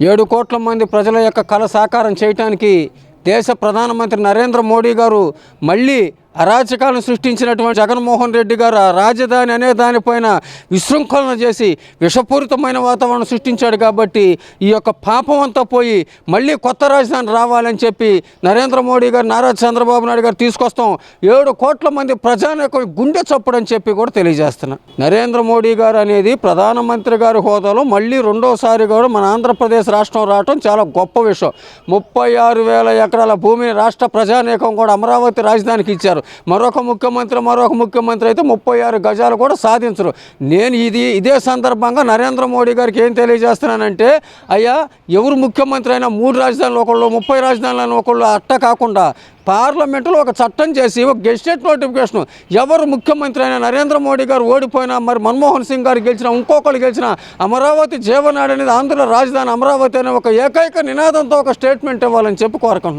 ఏడు కోట్ల మంది ప్రజల యొక్క కళ సాకారం చేయటానికి దేశ ప్రధానమంత్రి నరేంద్ర మోడీ గారు మళ్ళీ అరాచకాలను సృష్టించినటువంటి జగన్మోహన్ రెడ్డి గారు ఆ రాజధాని అనే దానిపైన విశృంఖలన చేసి విషపూరితమైన వాతావరణం సృష్టించాడు కాబట్టి ఈ యొక్క పాపం అంతా పోయి మళ్ళీ కొత్త రాజధాని రావాలని చెప్పి నరేంద్ర మోడీ గారు నారా చంద్రబాబు నాయుడు గారు తీసుకొస్తాం. ఏడు కోట్ల మంది ప్రజానికి గుండె చప్పుడని చెప్పి కూడా తెలియజేస్తున్నా. నరేంద్ర మోడీ గారు అనేది ప్రధానమంత్రి గారి హోదాలో మళ్ళీ రెండోసారి కూడా మన ఆంధ్రప్రదేశ్ రాష్ట్రం రావటం చాలా గొప్ప విషయం. ముప్పై ఆరు వేల ఎకరాల భూమిని రాష్ట్ర ప్రజానీకం కూడా అమరావతి రాజధానికి ఇచ్చారు. మరొక ముఖ్యమంత్రి మరొక ముఖ్యమంత్రి అయితే ముప్పై ఆరు గజాలు కూడా సాధించరు. నేను ఇది ఇదే సందర్భంగా నరేంద్ర మోడీ గారికి ఏం తెలియజేస్తున్నానంటే అయ్యా ఎవరు ముఖ్యమంత్రి అయినా మూడు రాజధానులు ఒకళ్ళు ముప్పై రాజధానులను ఒకళ్ళు అట్ట కాకుండా పార్లమెంటులో ఒక చట్టం చేసి ఒక గెస్టెట్ నోటిఫికేషన్ ఎవరు ముఖ్యమంత్రి అయినా నరేంద్ర మోడీ గారు ఓడిపోయినా మరి మన్మోహన్ సింగ్ గారు గెలిచినా ఇంకొకరు గెలిచిన అమరావతి జీవనాడు అనేది ఆంధ్ర రాజధాని అమరావతి అనే ఒక ఏకైక నినాదంతో ఒక స్టేట్మెంట్ ఇవ్వాలని చెప్పి కోరుకుంటున్నాను.